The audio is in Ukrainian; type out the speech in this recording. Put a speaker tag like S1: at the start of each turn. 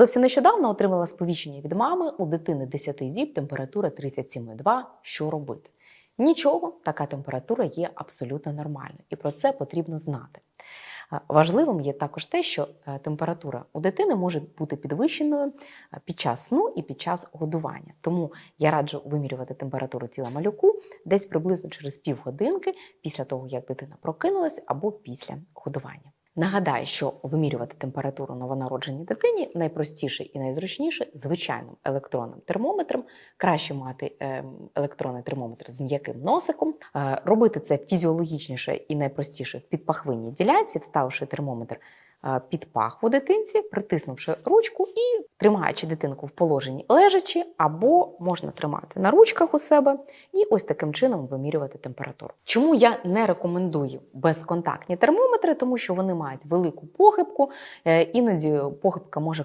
S1: Зовсім нещодавно отримала сповіщення від мами у дитини 10 діб температура 37,2. Що робити? Нічого, така температура є абсолютно нормальною, і про це потрібно знати. Е, Важливим є також те, що е, температура у дитини може бути підвищеною е, під час сну і під час годування. Тому я раджу вимірювати температуру тіла малюку десь приблизно через півгодинки після того, як дитина прокинулась, або після годування. Нагадаю, що вимірювати температуру новонародженій дитині найпростіше і найзручніше звичайним електронним термометром. Краще мати е, електронний термометр з м'яким носиком. Е, робити це фізіологічніше і найпростіше в підпахвинній ділянці, вставивши термометр під пахву дитинці, притиснувши ручку і тримаючи дитинку в положенні лежачі, або можна тримати на ручках у себе і ось таким чином вимірювати температуру. Чому я не рекомендую безконтактні термометри, тому що вони мають велику похибку, е, іноді похибка може